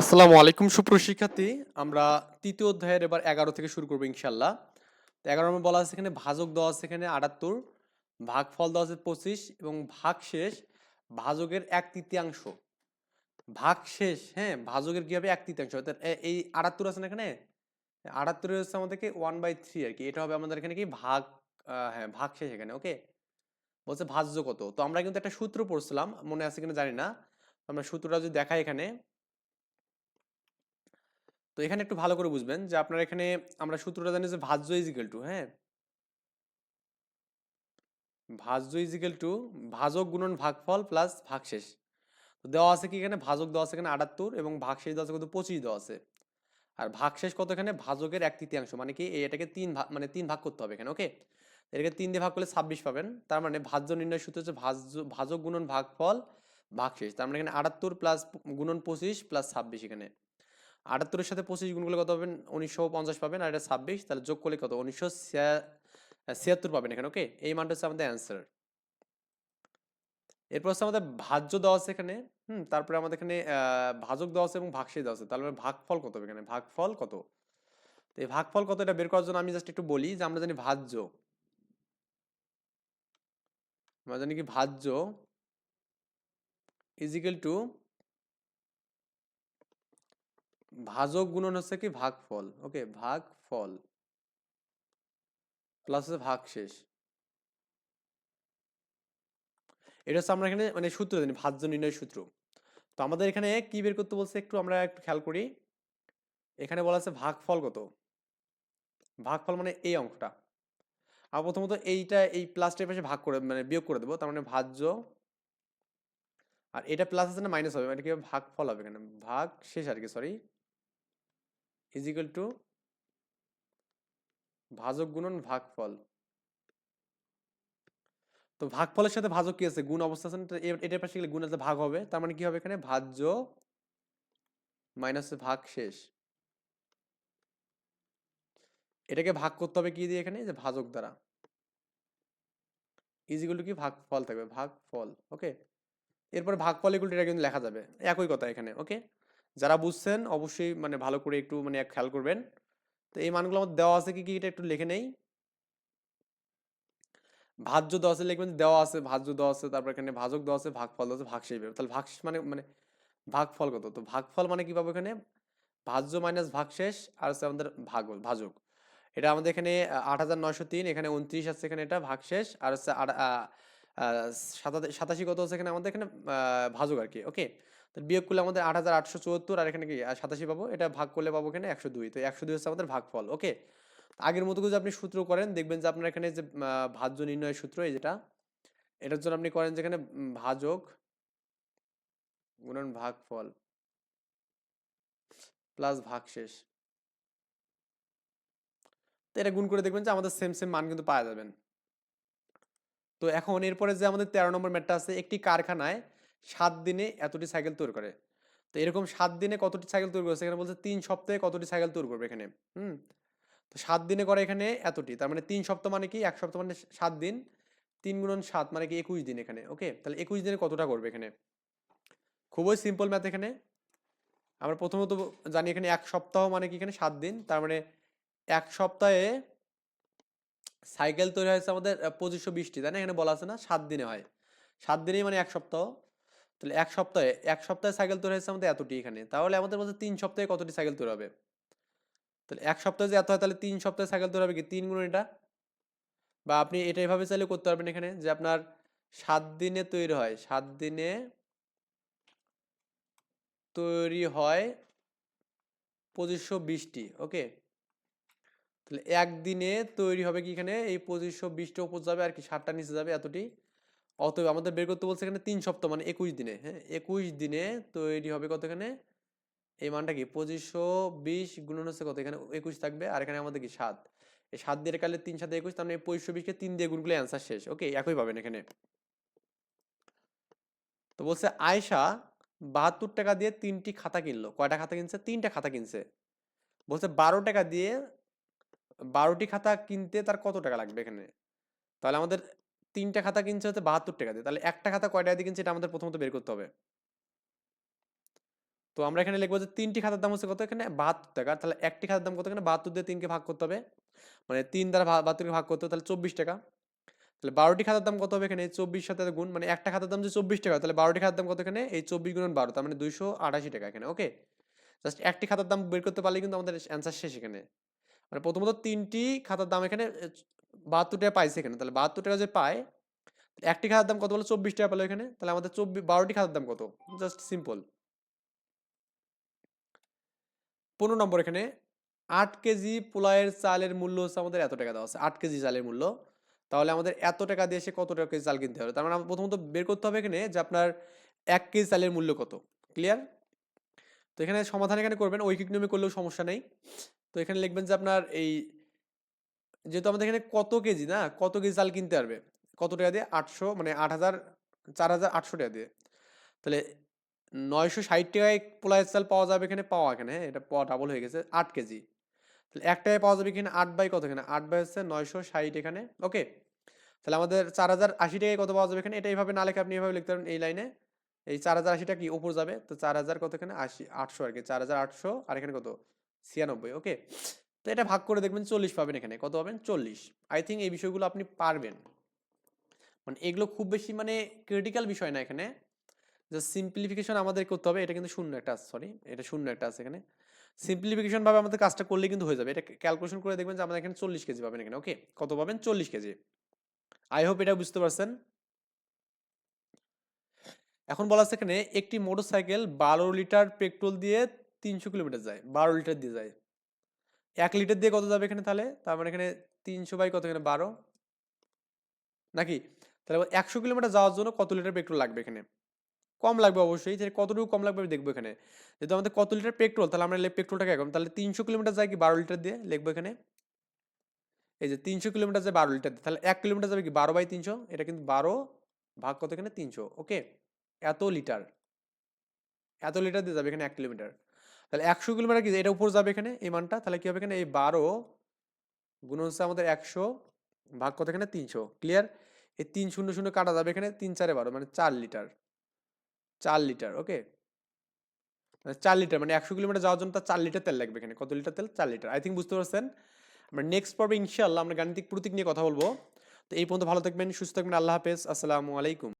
আসসালামু আলাইকুম সুপ্রশিক্ষার্থী আমরা তৃতীয় অধ্যায়ের এবার এগারো থেকে শুরু করব ইনশাল্লাহ তো এগারো নম্বর বলা আছে এখানে, ভাজক দেওয়া আছে এখানে আটাত্তর, ভাগফল দেওয়া আছে পঁচিশ এবং ভাগ শেষ ভাজকের এক তৃতীয়াংশ। ভাগ শেষ হ্যাঁ ভাজকের কি হবে এক তৃতীয়াংশ? অর্থাৎ এই আটাত্তর আছে না এখানে? আটাত্তর হচ্ছে আমাদেরকে ওয়ান বাই থ্রি আর কি। এটা হবে আমাদের এখানে কি, ভাগ হ্যাঁ ভাগ শেষ এখানে ওকে বলছে ভাজ্য কত। তো আমরা কিন্তু একটা সূত্র পড়ছিলাম, মনে আছে কিনা জানি না। আমরা সূত্রটা যদি দেখাই এখানে তো এখানে একটু ভালো করে বুঝবেন যে আপনার এখানে আমরা সূত্রটা জানি যে ভাজ্য ইজিক্যাল টু হ্যাঁ? ভাজ্য ইজিক্যাল টু ভাজক গুণন ভাগফল প্লাস ভাগশেষ। তো দেওয়া আছে কি এখানে? ভাজক দেওয়া আছে এখানে আটাত্তর এবং ভাগশেষ দেওয়া আছে কত? পঁচিশ দেওয়া আছে। আর ভাগশেষ কত এখানে? ভাজকের এক তৃতীয়াংশ মানে কি? এটাকে তিন ভাগ মানে তিন ভাগ করতে হবে এখানে ওকে এটাকে তিন দিয়ে ভাগ করলে ছাব্বিশ পাবেন। তার মানে ভাজ্য নির্ণয় সূত্র হচ্ছে ভাজ্য, ভাজক গুণন ভাগফল, ভাগশেষ। তার মানে এখানে আটাত্তর প্লাস গুণন পঁচিশ প্লাস ছাব্বিশ এখানে। আটাত্তরের সাথে পঁচিশ গুণ করলে কত পাবেন? উনিশশো পঞ্চাশ পাবেন, আর এটা ছাব্বিশ, তাহলে যোগ করলে কত? উনিশশো ছিয়াত্তর পাবেন এখানে ওকে এই মানটা হচ্ছে আমাদের অ্যান্সার এরপর হচ্ছে আমাদের ভাজ্য দেওয়া আছে এখানে, হুম, তারপরে আমাদের এখানে ভাজক দেওয়া আছে এবং ভাগশেষ দেওয়া আছে, তাহলে ভাগফল কত এখানে? ভাগফল কত? তো এই ভাগফল কত এটা বের করার জন্য আমি জাস্ট একটু বলি যে আমরা জানি ভাজ্য। আমরা জানি কি ভাজ্য ইজিক্যাল টু ভাজক গুণন হচ্ছে কি? ভাগফল। ওকে ভাগফল প্লাস হচ্ছে ভাগশেষ। এটা হচ্ছে আমরা এখানে মানে সূত্র জানি, ভাজ্য নির্ণয় সূত্র। তো আমাদের এখানে কি বের করতে বলছে একটু আমরা একটু খেয়াল করি। এখানে বলা আছে ভাগফল কত? ভাগফল মানে এই অঙ্কটা। আর প্রথমত এইটা, এই প্লাসটার পাশে ভাগ করে মানে বিয়োগ করে দেবো। তার মানে ভাজ্য আর এটা প্লাস আছে না মাইনাস হবে মানে কি হবে? ভাগফল হবে এখানে। ভাগ শেষ আর কি সরি ইজ ইকুয়াল টু ভাজক গুণন ভাগফল। তো ভাগফলের সাথে ভাজক কি আছে? গুণ অবস্থা আছে এটার পাশে গেলে গুণ আছে, ভাগ হবে। তার মানে কি হবে এখানে? ভাজ্য মাইনাস ভাগ শেষ। এটাকে ভাগ করতে হবে কি দিয়ে এখানে? যে ভাজক দ্বারা। ইজিগুলো কি? ভাগফল থাকবে। ভাগফল ওকে এরপরে ভাগফল এগুলো এটা কিন্তু লেখা যাবে। একই কথা এখানে ওকে যারা বুঝছেন অবশ্যই মানে ভালো করে একটু মানে খেয়াল করবেন। তো এই মানগুলো আমাদের দেওয়া আছে কি কি? এটা একটু লিখে নেই। ভাজ্য দেওয়া আছে লিখবেন, দেওয়া আছে ভাজ্য, দেওয়া আছে, তারপর এখানে ভাজক দেওয়া আছে, ভাগফল দেওয়া আছে, ভাগশেষ বেরোবে তাহলে ভাগশেষ মানে মানে ভাগফল কত? তো ভাগফল মানে কি পাবো এখানে? ভাজ্য মাইনাস ভাগশেষ আর হচ্ছে আমাদের ভাগ, ভাজক। এটা আমাদের এখানে আট হাজার নয়শো তিন, এখানে উনত্রিশ আছে এখানে এটা, ভাগশেষ। আর হচ্ছে সাতাশি- কত আছে এখানে আমাদের এখানে? ভাজক আর কি ওকে তো বিয়োগ করলে আমাদের আট হাজার আটশো চুয়াত্তর আর এখানে কি সাতাশি পাবো? এটা ভাগ করলে পাবো এখানে একশো দুই। তো একশো দুই হচ্ছে আমাদের ভাগফল ওকে আগের মতো যদি আপনি সূত্র করেন, দেখবেন যে আপনার এখানে যে ভাজ্য নির্ণয়ের সূত্র, এই যেটা, এটার জন্য আপনি করেন যেখানে ভাজক গুণন ভাগফল প্লাস ভাগশেষ। তো এটা গুণ করে দেখবেন যে আমাদের সেম সেম মান কিন্তু পাওয়া যাবেন। তো এখন এরপরে যে আমাদের তেরো নম্বর ম্যাটটা আছে, একটি কারখানায় সাত দিনে এতটি সাইকেল তৈরি করে। তো এরকম সাত দিনে কতটি সাইকেল তৈরি করছে এখানে বলছে তিন সপ্তাহে কতটি সাইকেল তৈরি করবে এখানে, হুম? তো সাত দিনে করে এখানে এতটি, তার মানে তিন সপ্তাহ মানে কি? এক সপ্তাহ মানে সাত দিন, তিন গুণন সাত মানে কি? একুশ দিন এখানে ওকে তাহলে একুশ দিনে কতটা করবে এখানে? খুবই সিম্পল ম্যাথ এখানে। আমরা প্রথমত জানি এখানে এক সপ্তাহ মানে কি এখানে? সাত দিন, তার মানে এক সপ্তাহে সাইকেল তৈরি হয়েছে আমাদের পঁচিশশো বিশটি, তাই না? এখানে বলা আছে না? সাত দিনে হয়। সাত দিনেই মানে এক সপ্তাহ। তাহলে এক সপ্তাহে এক সপ্তাহে সাইকেল তৈরি হয়েছে আমাদের এতটি এখানে। তাহলে আমাদের মধ্যে তিন সপ্তাহে কতটি সাইকেল তৈরি হবে? তাহলে এক সপ্তাহে যে এত হয়, তাহলে তিন সপ্তাহে সাইকেল তৈরি হবে কি? তিন গুণ এটা? বা আপনি এটা এভাবে চাইলে করতে পারবেন এখানে যে আপনার সাত দিনে তৈরি হয়। সাত দিনে তৈরি হয় পঁচিশশো বিশটি, ওকে? তাহলে একদিনে তৈরি হবে কি এখানে? এই পঁচিশশো বিশটা উপর যাবে আর কি ষাটটা নিচে যাবে এতটি। অতএব আমাদের বের করতে বলছে এখানে তিন সপ্তাহ মানে একুশ দিনে হ্যাঁ? একুশ দিনে তৈরি হবে কত এখানে? এই মানটা কি? পঁচিশশো বিশ গুণন হচ্ছে কত? এখানে একুশ থাকবে, আর এখানে আমাদের কি? সাত। এই সাত দিয়ে কালে তিন সাথে একুশ, তার মানে পঁচিশশো বিশকে তিন দিয়ে গুণ করলে অ্যান্সার শেষ। ওকে একই পাবেন এখানে। তো বলছে আয়সা বাহাত্তর টাকা দিয়ে তিনটি খাতা কিনলো। কয়টা খাতা কিনছে? তিনটা খাতা কিনছে। বলছে, বারো টাকা দিয়ে বারোটি খাতা কিনতে তার কত টাকা লাগবে এখানে? তাহলে আমাদের তিনটা খাতা কিনছে হচ্ছে বাহাত্তর টাকা দিয়ে। তাহলে একটা খাতা কয় টাকা দিয়ে কিনছে এটা আমাদের প্রথমত বের করতে হবে। তো আমরা এখানে লিখব যে তিনটি খাতার দাম হচ্ছে কত এখানে? বাহাত্তর টাকা। তাহলে একটি খাতার দাম কত এখানে? বাহাত্তর দিয়ে তিনকে ভাগ করতে হবে। মানে তিন দ্বারা বাহাত্তরকে ভাগ করতে হবে, তাহলে চব্বিশ টাকা। তাহলে বারোটি খাতার দাম কত হবে এখানে? চব্বিশ সাথে গুণ মানে একটা খাতার দাম যে চব্বিশ টাকা, তাহলে বারোটি খাতার দাম কত এখানে? এই চব্বিশ গুণ বারো, তার মানে দুইশো আটাশি টাকা এখানে, ওকে? জাস্ট একটি খাতার দাম বের করতে পারলে কিন্তু আমাদের অ্যান্সার শেষ এখানে। মানে প্রথমত তিনটি খাতার দাম এখানে বাহাত্তর টাকা পাইছে এখানে, তাহলে বাহাত্তর টাকা যে পায় একটি খাতার দাম কত বলে? চব্বিশ টাকা পেল এখানে, তাহলে আমাদের চব্বিশ বারোটি খাতার দাম কত? জাস্ট সিম্পল পনেরো নম্বর এখানে, আট কেজি পোলায়ের চালের মূল্য হচ্ছে আমাদের এত টাকা দেওয়া আছে, আট কেজি চালের মূল্য। তাহলে আমাদের এত টাকা দিয়ে এসে কত টাকা কেজি চাল কিনতে হবে? তার মানে প্রথমত বের করতে হবে এখানে যে আপনার এক কেজি চালের মূল্য কত ক্লিয়ার তো এখানে সমাধান এখানে করবেন, ঐকিক নিয়মে করলেও সমস্যা নেই। তো এখানে লিখবেন যে আপনার এই যেহেতু আমাদের এখানে কত কেজি না? কত কেজি চাল কিনতে পারবে? কত টাকা দিয়ে? আটশো মানে আট হাজার, চার হাজার আটশো টাকা দিয়ে। তাহলে নয়শো ষাট টাকায় পোলায়ের চাল পাওয়া যাবে এখানে? পাওয়া এখানে হ্যাঁ? এটা পাওয়া ডাবল হয়ে গেছে, আট কেজি। তাহলে এক টাকায় পাওয়া যাবে এখানে আট বাই কত এখানে আট বাই হচ্ছে নয়শো ষাট এখানে, ওকে? তাহলে আমাদের চার হাজার আশি টাকায় কত পাওয়া যাবে এখানে? এটা এইভাবে না লেখে আপনি এইভাবে লিখতে পারেন এই লাইনে। এই চার হাজার আশিটা কি উপর যাবে? তো চার হাজার কত এখানে আশি, আটশো আর কি, চার হাজার আটশো, আর এখানে কত? ছিয়ানব্বই, ওকে? তো এটা ভাগ করে দেখবেন চল্লিশ পাবেন এখানে। কত পাবেন? চল্লিশ। আই থিঙ্ক এই বিষয়গুলো আপনি পারবেন। মানে এগুলো খুব বেশি মানে ক্রিটিক্যাল বিষয় না এখানে। যে সিম্পলিফিকেশন আমাদের করতে হবে, এটা কিন্তু শূন্য একটা আছে সরি এটা শূন্য একটা আছে এখানে। সিম্পলিফিকেশন ভাবে আমাদের কাজটা করলে কিন্তু হয়ে যাবে। এটা ক্যালকুলেশন করে দেখবেন যে আমাদের এখানে চল্লিশ কেজি পাবেন এখানে ওকে কত পাবেন? চল্লিশ কেজি। আই হোপ এটা বুঝতে পারছেন। এখন বলা আছে এখানে একটি মোটরসাইকেল বারো লিটার পেট্রোল দিয়ে তিনশো কিলোমিটার যায়, বারো লিটার দিয়ে যায়। এক লিটার দিয়ে কত যাবে এখানে তাহলে? তার মানে এখানে তিনশো বাই কত? এখানে বারো। নাকি? তাহলে একশো কিলোমিটার যাওয়ার জন্য কত লিটার পেট্রোল লাগবে এখানে? কম লাগবে অবশ্যই। তাহলে কতটুকু কম লাগবে আমি দেখব এখানে। যেহেতু আমাদের কত লিটার পেট্রোল, তাহলে আমরা পেট্রোলটাকে এখন তাহলে তিনশো কিলোমিটার যায় কি বারো লিটার দিয়ে? লিখব এখানে। এই যে তিনশো কিলোমিটার যায় বারো লিটার তাহলে এক কিলোমিটার যাবে কি বারো বাই তিনশো? এটা কিন্তু বারো ভাগ কত এখানে? তিনশো। ওকে? এত লিটার। এত লিটার দিয়ে যাবে এখানে এক কিলোমিটার। তাহলে একশো কিলোমিটার কি? এটা উপর যাবে এখানে, এই মানটা? তাহলে কি হবে এখানে? এই বারো গুণ হচ্ছে আমাদের একশো, ভাগ কত এখানে? তিনশো। ক্লিয়ার এই তিন শূন্য শূন্য কাটা যাবে এখানে তিন চারে বারো মানে চার লিটার। চার লিটার, ওকে? মানে চার লিটার মানে একশো কিলোমিটার যাওয়ার জন্য তার চার লিটার তেল লাগবে এখানে। কত লিটার তেল? চার লিটার। আই থিঙ্ক বুঝতে পারছেন? আমরা নেক্সট পর্বে ইনশাল্লাহ আমরা গাণিতিক প্রতীক নিয়ে কথা বলব। তো এই পর্যন্ত ভালো থাকবেন, সুস্থ থাকবেন, আল্লাহ হাফেজ। আসসালামু আলাইকুম।